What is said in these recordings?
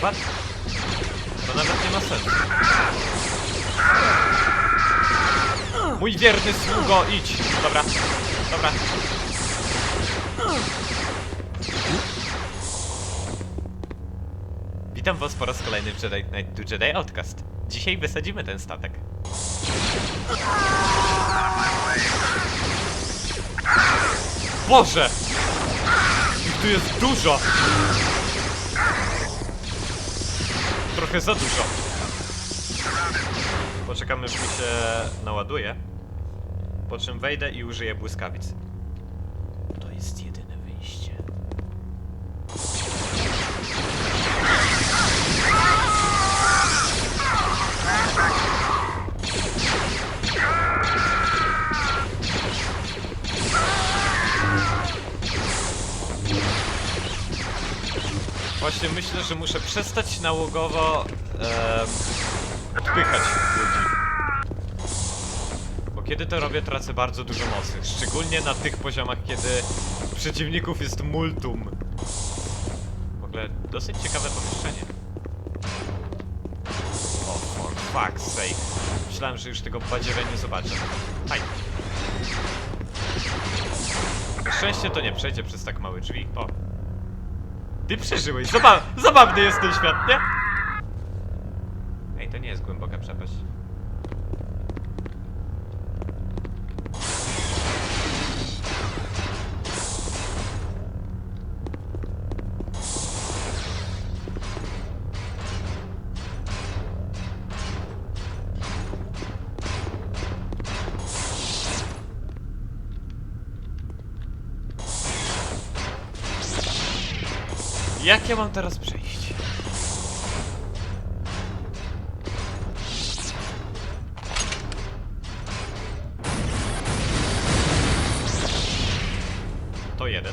What? To nawet nie ma sensu. Mój wierny sługo, idź! Dobra, dobra. Witam was po raz kolejny w Jedi Night to Jedi Outcast. Dzisiaj wysadzimy ten statek. Boże! Tu jest dużo! Trochę za dużo. Poczekamy, aż mi się naładuje. Po czym wejdę i użyję błyskawic. To jest jedyne wyjście. Właśnie myślę, że muszę przestać nałogowo em, odpychać ludzi. Bo kiedy to robię, tracę bardzo dużo mocy. Szczególnie na tych poziomach, kiedy przeciwników jest multum. W ogóle dosyć ciekawe pomieszczenie. O, for fuck's sake. Myślałem, że już tego badziewia nie zobaczę. Fajnie. Na szczęście to nie przejdzie przez tak małe drzwi. O. Ty przeżyłeś. Zaba zabawny jest ten świat, nie? Ej, to nie jest głęboka przepaść. Jak ja mam teraz przejść? To jeden.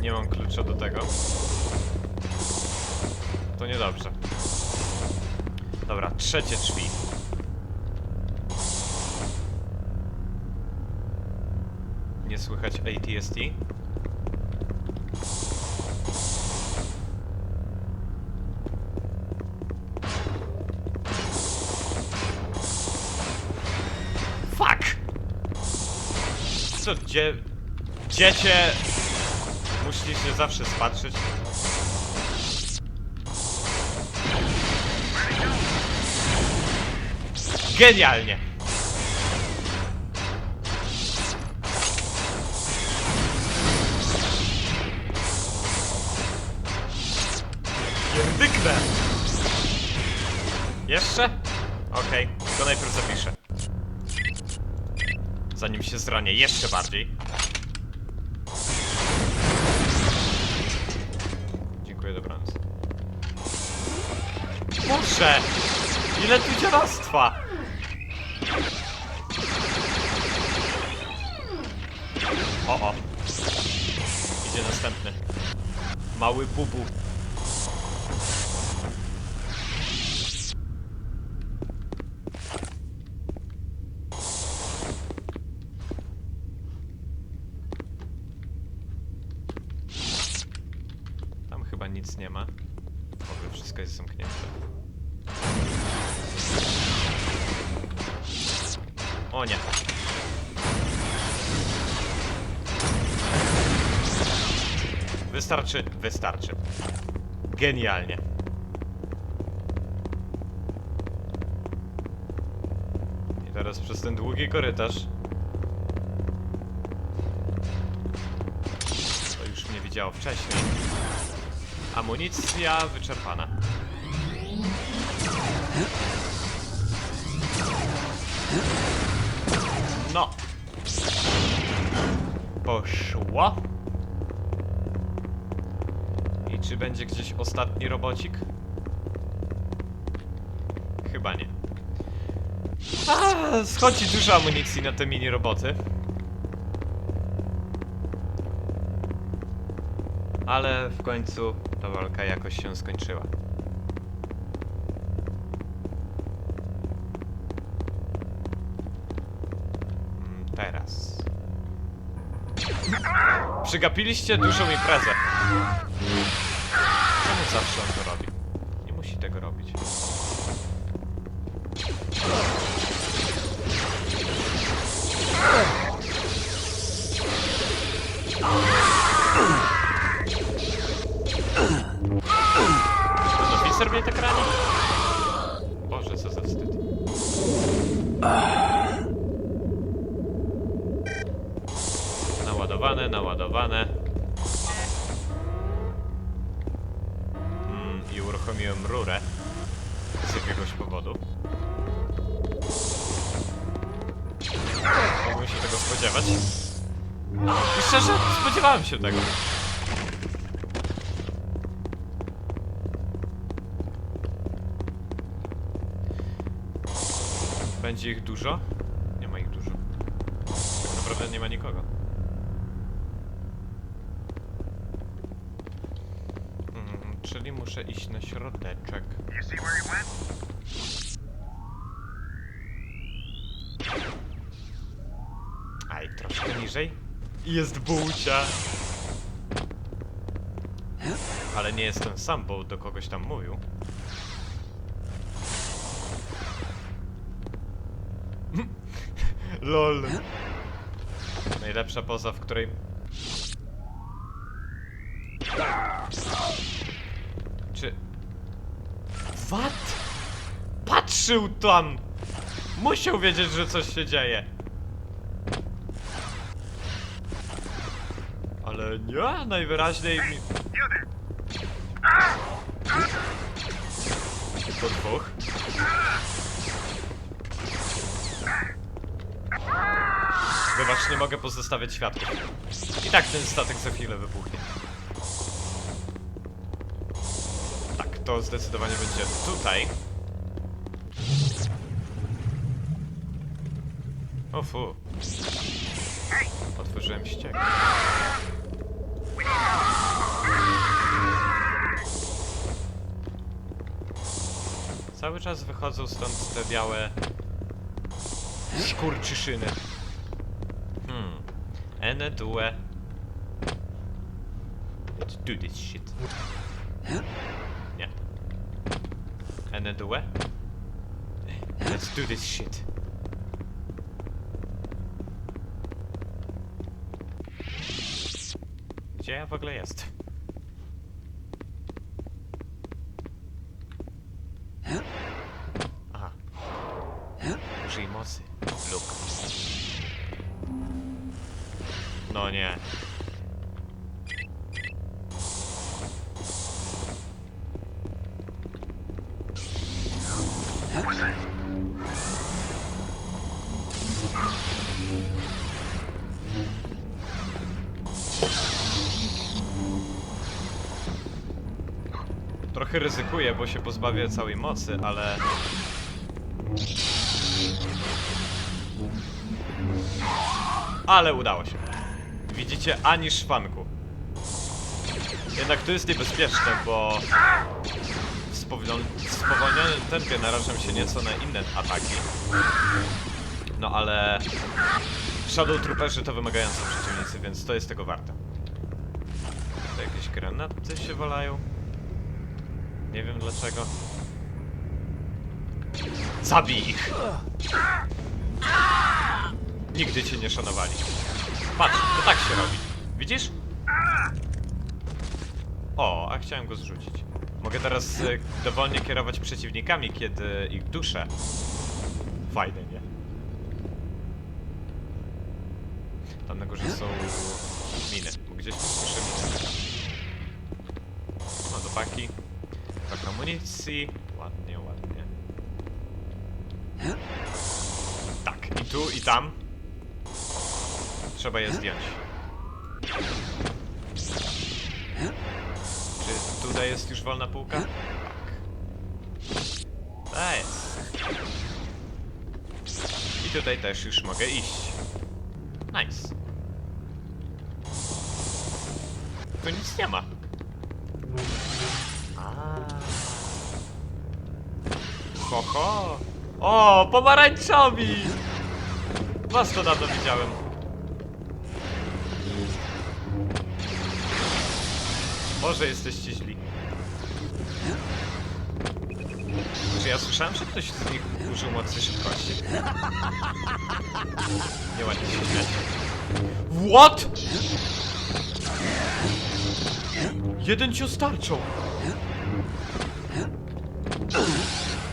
Nie mam klucza do tego. To niedobrze. Dobra, trzecie drzwi. Nie słychać ATST. Fuck! Co, gdzie... Dziecię... Musicie zawsze spatrzeć. Genialnie! Pierdyknę! Jeszcze? Okej, to najpierw zapiszę. Zanim się zranię jeszcze bardziej. Dziękuję, dobranoc. Boże! Ile tu dziadostwa! O, o. Idzie następny. Mały bubu. Wystarczy, wystarczy. Genialnie. I teraz przez ten długi korytarz. To już mnie widziało wcześniej. Amunicja wyczerpana. No. Poszło. I czy będzie gdzieś ostatni robocik? Chyba nie. A, schodzi dużo amunicji na te mini roboty. Ale w końcu ta walka jakoś się skończyła. Teraz. Przygapiliście dużą imprezę. Zawsze on to robi? Nie musi tego robić. Ten oficer mnie tak rani? Boże, co za wstyd. Naładowane, naładowane. Spodziewać. I szczerze, spodziewałem się tego. Będzie ich dużo? Nie ma ich dużo. Tak naprawdę nie ma nikogo. Mm, czyli muszę iść na środeczek. You see where he went? I Jest bułcia. Ale nie jestem sam, bo do kogoś tam mówił. LOL. Najlepsza poza, w której... Czy... What? Patrzył tam! Musiał wiedzieć, że coś się dzieje. Ale nie, najwyraźniej mi... To dwóch. Wybacz, nie mogę pozostawiać świadków. I tak ten statek za chwilę wybuchnie. Tak, to zdecydowanie będzie tutaj. O fu. Otworzyłem ściek. Cały czas wychodzą stąd te białe skurczyszyny. Hmm. Ene due. Let's do this shit. Nie. Ene due. Let's do this shit. Gdzie ja w ogóle jest? Trochę ryzykuję, bo się pozbawię całej mocy, ale... Ale udało się. Widzicie, ani szwanku. Jednak to jest niebezpieczne, bo w spowolnionym tempie narażam się nieco na inne ataki. No ale Shadow Trooperzy to wymagający przeciwnicy, więc to jest tego warte. To jakieś granaty się walają. Nie wiem dlaczego. Zabij ich! Nigdy cię nie szanowali. Patrz, to tak się robi. Widzisz? O, a chciałem go zrzucić. Mogę teraz e, dowolnie kierować przeciwnikami, kiedy ich duszę. Fajne, nie? Tam na górze są miny, gdzieś słyszę miny. No do paki. Tak amunicji. Ładnie, ładnie. Tak, i tu, i tam. Trzeba je zdjąć. Czy tutaj jest już wolna półka? Tak. Ta jest. I tutaj też już mogę iść. Nice. Tu nic nie ma. Ho, ho. O, pomarańczowi! Was to dawno widziałem. Może jesteście źli. Czy ja słyszałem, że ktoś z nich użył mocy szybkości? Nieładnie się śmiać. What? Jeden cios tarczą.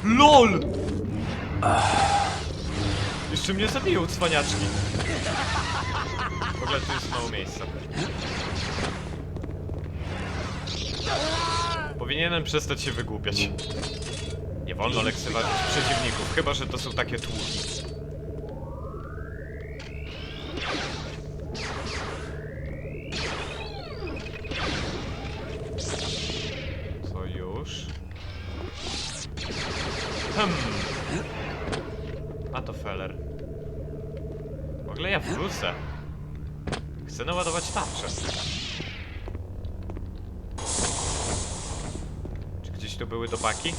LOL! Jeszcze mnie zabiją, cwaniaczki. W ogóle tu jest mało miejsca. Powinienem przestać się wygłupiać. Nie wolno lekceważyć przeciwników, chyba że to są takie tłuki. Hmm. A to feller. W ogóle ja wrócę. Chcę naładować tarczę. Czy gdzieś tu były dopaki?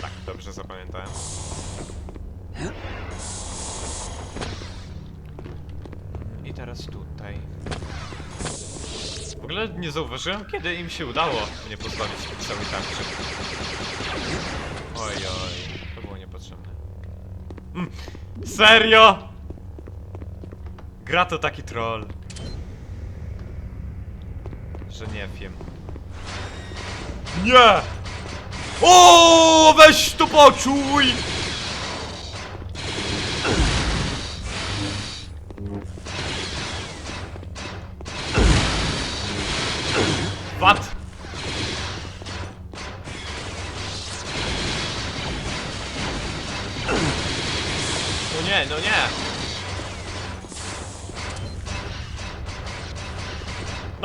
Tak, dobrze zapamiętałem. I teraz tutaj. W ogóle nie zauważyłem, kiedy im się udało mnie pozbawić całej tarczy. Oj, oj. Mm, serio? Gra to taki troll. Że nie wiem. Nie! O, weź to poczuj! Wat?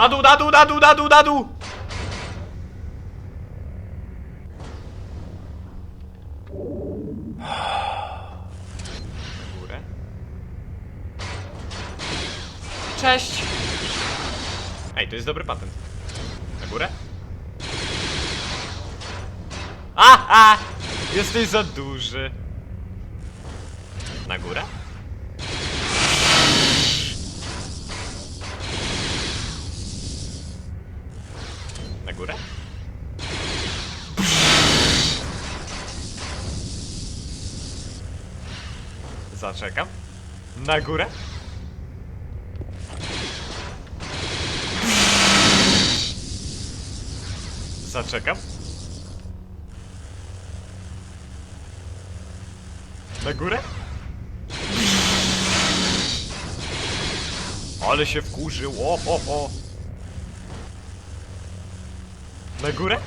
Na dół, na dół, na dół, na dół, na dół! Górę. Cześć! Ej, to jest dobry patent. Na górę? Aha! Jesteś za duży. Na górę? Zaczekam. Na górę? Zaczekam. Na górę? Ale się wkurzył, o. Na górę?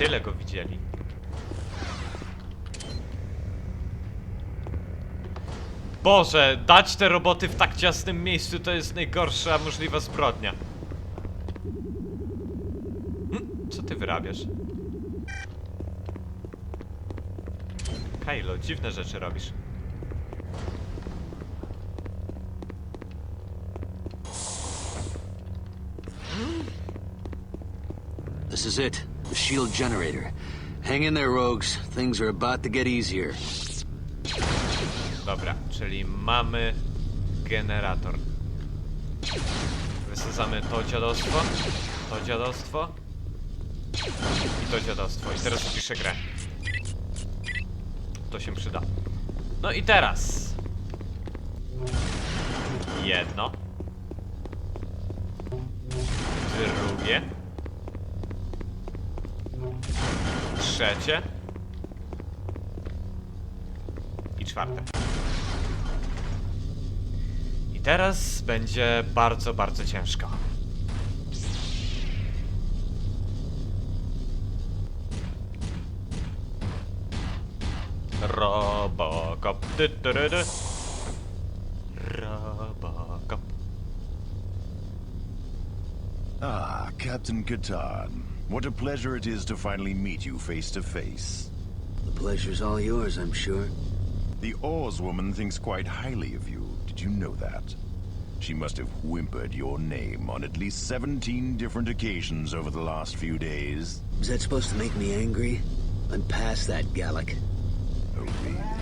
Tyle go widzieli. Boże, dać te roboty w tak ciasnym miejscu to jest najgorsza możliwa zbrodnia. Hm, Co ty wyrabiasz? Kylo, dziwne rzeczy robisz. This is it. The shield generator. Hang in there, rogues. Things are about to get easier. Dobra, czyli mamy generator. Wysadzamy to dziadostwo, to dziadostwo i to dziadostwo. I teraz piszę grę. To się przyda. No i teraz. Jedno. Drugie. Trzecie. I czwarte. I teraz będzie bardzo, bardzo ciężko. Robocop. Dy, dy, dy, dy. Robocop. Ah, Captain Catan. What a pleasure it is to finally meet you face to face. The pleasure's all yours, I'm sure. The Oars woman thinks quite highly of you. Did you know that? She must have whimpered your name on at least 17 different occasions over the last few days. Is that supposed to make me angry? I'm past that, Gallic. Oh, really?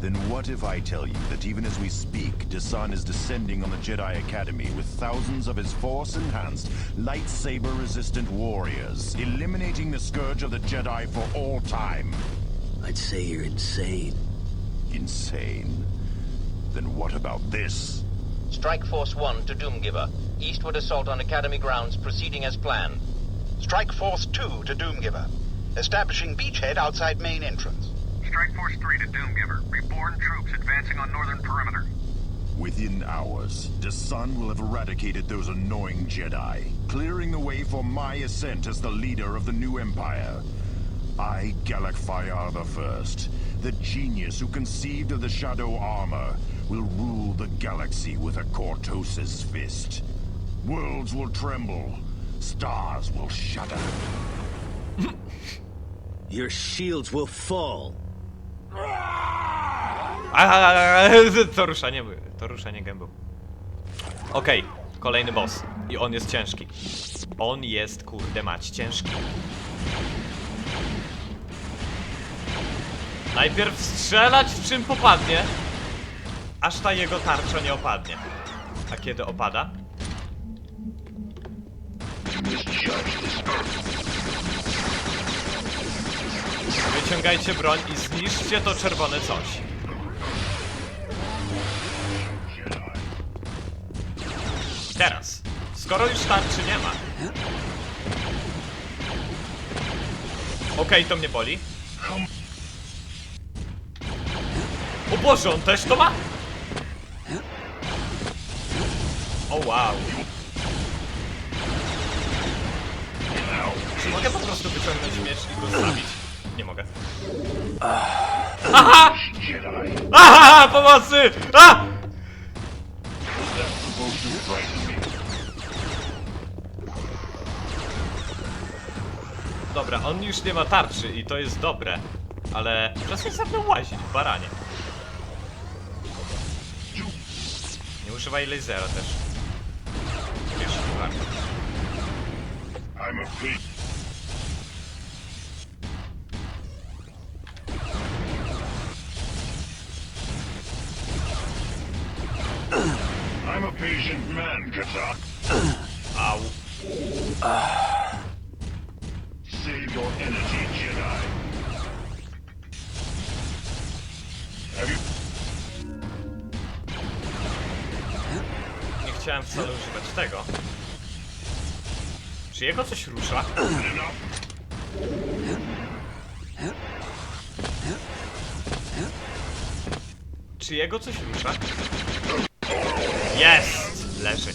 Then what if I tell you that even as we speak, Desan is descending on the Jedi Academy with thousands of his Force-enhanced, lightsaber-resistant warriors, eliminating the scourge of the Jedi for all time? I'd say you're insane. Insane. Then what about this? Strike Force 1 to Doomgiver. Eastward assault on Academy grounds proceeding as planned. Strike Force 2 to Doomgiver. Establishing beachhead outside main entrance. Strike Force 3 to Doomgiver. Reborn troops advancing on northern perimeter. Within hours, Desan will have eradicated those annoying Jedi, clearing the way for my ascent as the leader of the new Empire. I, Galak Fayar the First, the genius who conceived of the Shadow Armor, will rule the galaxy with a Cortosis fist. Worlds will tremble, stars will shudder. Your shields will fall. A, to ruszanie, to ruszanie gębą. Okej, kolejny boss. I on jest ciężki. On jest, kurde mać, ciężki. Najpierw strzelać w czym popadnie, aż ta jego tarcza nie opadnie. A kiedy opada? Wyciągajcie broń i zniszczcie to czerwone coś. Teraz, skoro już tarczy nie ma. Okej, to mnie boli. O Boże, on też to ma? O wow. Czy mogę po prostu wyciągnąć miecz i go zabić? Nie mogę. Aha! Aha! Pomocy! A! Dobra, on już nie ma tarczy i to jest dobre. Ale przestań za mną łazić, baranie. Nie używaj lasera też. Wiesz. I'm a patient man. Au. Nie chciałem wcale używać tego. Czy jego coś rusza? Czy jego coś rusza? Jest! Leży.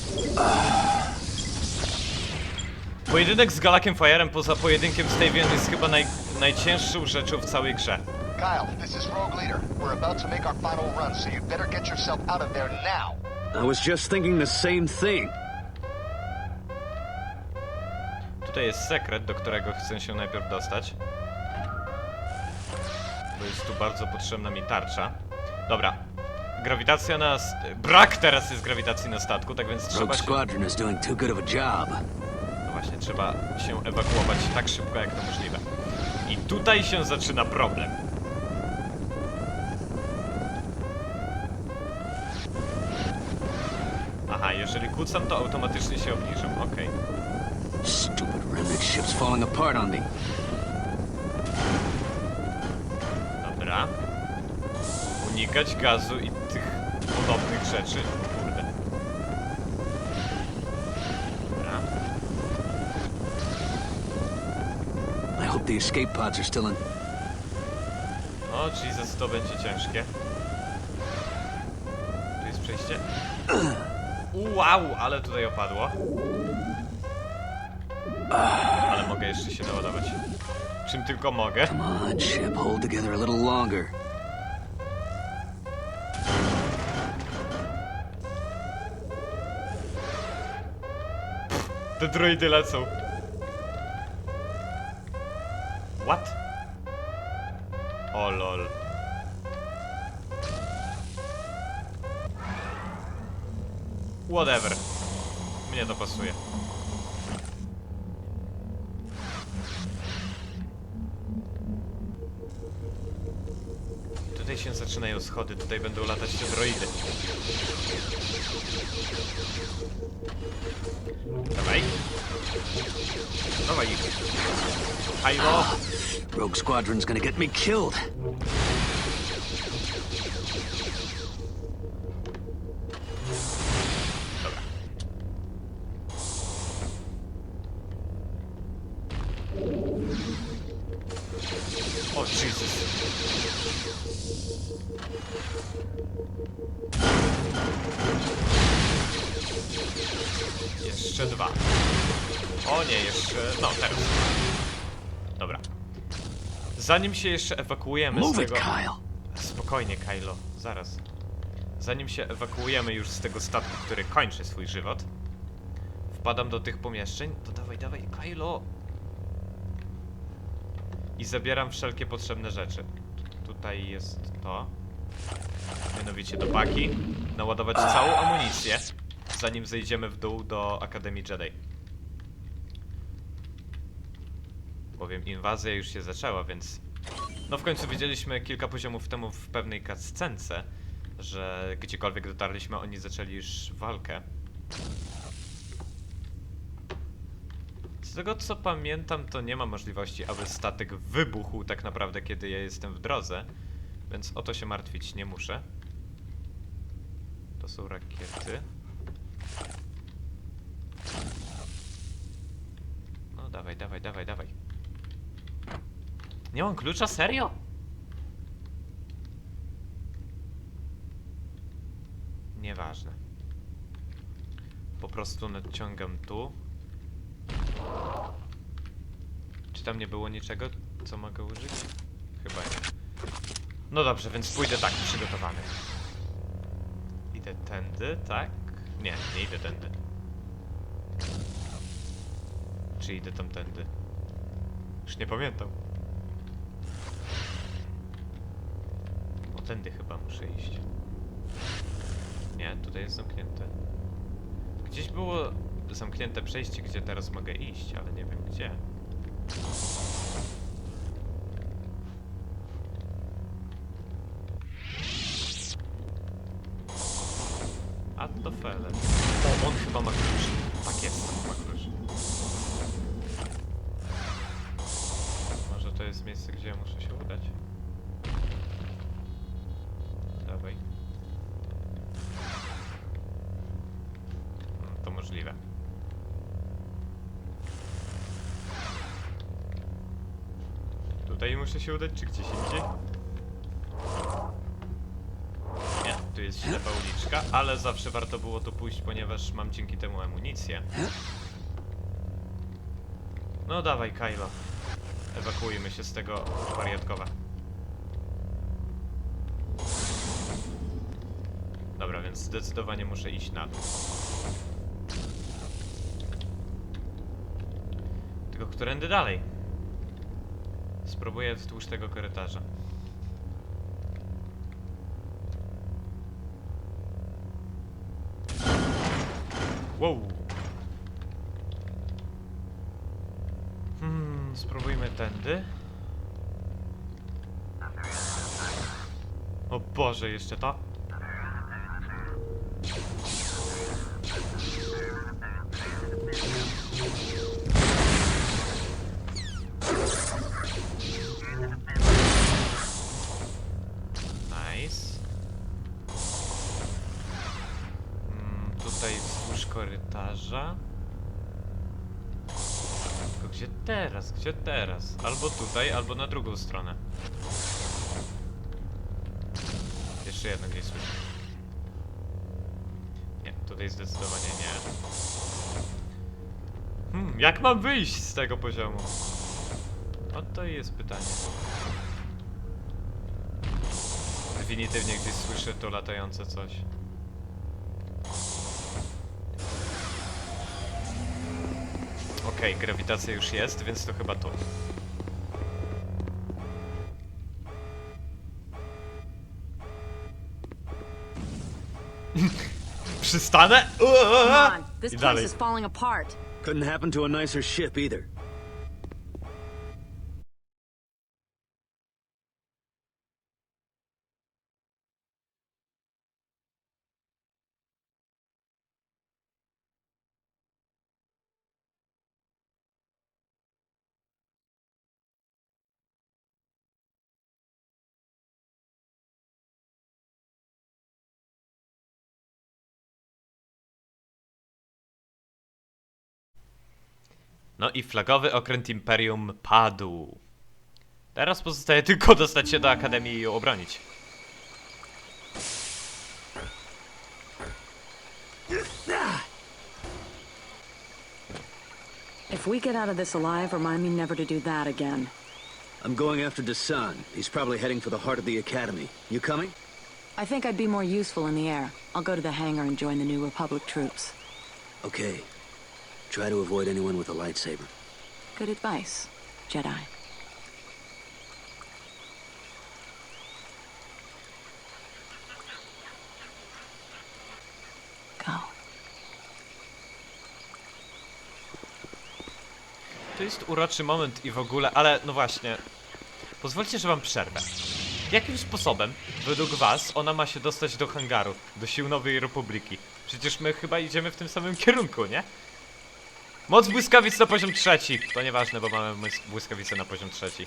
Pojedynek z Galakiem Fire'em poza pojedynkiem z Tavian jest chyba naj, najcięższą rzeczą w całej grze. Kyle, this is Rogue Leader. We're about to make our final run, so you'd better get yourself out of there now. I was just thinking the same thing. Tutaj jest sekret, do którego chcę się najpierw dostać. Bo jest tu bardzo potrzebna mi tarcza. Dobra. Grawitacja na... Brak teraz jest grawitacji na statku, tak więc trzeba Rogue się... Squadron is doing too good of a job. Właśnie, trzeba się ewakuować tak szybko, jak to możliwe. I tutaj się zaczyna problem. Aha, jeżeli kucam, to automatycznie się obniżam. Okej. Stupid remnant ship's falling apart on me. Dobra. Unikać gazu i tych podobnych rzeczy. Kurde. Dobra. I hope the escape pods are still in. O, Jesus, to będzie ciężkie. Tu jest przejście. Wow, ale tutaj opadło. Ale mogę jeszcze się naładować. Czym tylko mogę. Come on, ship, hold together a little longer. Te droidy lecą. What? O lol. Whatever. Mnie to pasuje. Zaczynają schody, tutaj będą latać te droidy. Dawaj. Dawaj ich. Rogue Squadron's gonna get me killed. Zanim się jeszcze ewakuujemy z tego... Spokojnie, Kylo. Zaraz. Zanim się ewakuujemy już z tego statku, który kończy swój żywot, wpadam do tych pomieszczeń, to dawaj, dawaj, Kylo! I zabieram wszelkie potrzebne rzeczy. Tutaj jest to. Mianowicie do paki. Naładować całą amunicję, zanim zejdziemy w dół do Akademii Jedi. Bowiem inwazja już się zaczęła, więc... No w końcu widzieliśmy kilka poziomów temu w pewnej cutscence, że gdziekolwiek dotarliśmy, oni zaczęli już walkę. Z tego co pamiętam, to nie ma możliwości, aby statek wybuchł tak naprawdę, kiedy ja jestem w drodze, więc o to się martwić nie muszę. To są rakiety. No dawaj, dawaj, dawaj, dawaj. Nie mam klucza? Serio? Nieważne. Po prostu nadciągam tu. Czy tam nie było niczego, co mogę użyć? Chyba nie. No dobrze, więc pójdę tak, przygotowany. Idę tędy, tak? Nie, nie idę tędy. Czy idę tamtędy? Już nie pamiętam. O, tędy chyba muszę iść. Nie, tutaj jest zamknięte. Gdzieś było zamknięte przejście, gdzie teraz mogę iść, ale nie wiem gdzie. Możliwe. Tutaj muszę się udać, czy gdzieś indziej? Nie, tu jest ślepa uliczka, ale zawsze warto było tu pójść, ponieważ mam dzięki temu amunicję. No dawaj, Kylo. Ewakuujmy się z tego wariatkowa. Dobra, więc zdecydowanie muszę iść na dół. Którędy dalej? Spróbuję wzdłuż tego korytarza. Wow. Hmm, spróbujmy tędy. O Boże, jeszcze to? Gdzie teraz? Albo tutaj, albo na drugą stronę. Jeszcze jedno gdzieś słyszę. Nie, tutaj zdecydowanie nie. Hmm, jak mam wyjść z tego poziomu? Oto jest pytanie. Definitywnie gdzieś słyszę to latające coś. Okej, grawitacja już jest, więc to chyba tu. przystanę? Come on, this I place dalej. is falling apart. Couldn't happen to a nicer ship either. No i flagowy okręt Imperium padł. Teraz pozostaje tylko dostać się do Akademii i ją obronić. If we get out of this alive, remind me never to do that again. I'm going after Desan. He's probably heading for the heart of the Academy. You coming? I think I'd be more useful in the air. I'll go to the hangar and join the new Republic troops. Okay. Try to avoid anyone with a lightsaber. Good advice, Jedi. Go. To jest uroczy moment i w ogóle, ale no właśnie. Pozwólcie, że wam przerwę. Jakim sposobem, według was, ona ma się dostać do hangaru, do sił Nowej Republiki? Przecież my chyba idziemy w tym samym kierunku, nie? Moc błyskawic na poziom trzeci. To nieważne, bo mamy błyskawice na poziom trzeci.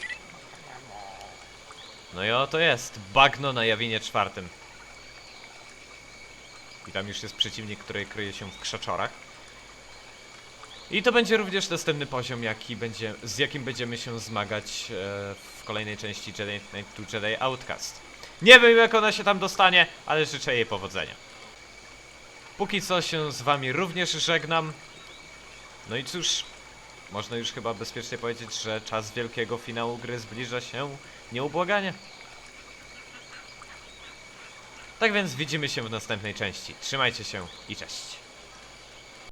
No i oto jest. Bagno na Jawinie czwartym. I tam już jest przeciwnik, który kryje się w krzaczorach. I to będzie również następny poziom, jaki będzie, z jakim będziemy się zmagać e, w kolejnej części Jedi Knight Jedi Outcast. Nie wiem jak ona się tam dostanie, ale życzę jej powodzenia. Póki co się z wami również żegnam. No i cóż, można już chyba bezpiecznie powiedzieć, że czas wielkiego finału gry zbliża się nieubłaganie. Tak więc widzimy się w następnej części. Trzymajcie się i cześć.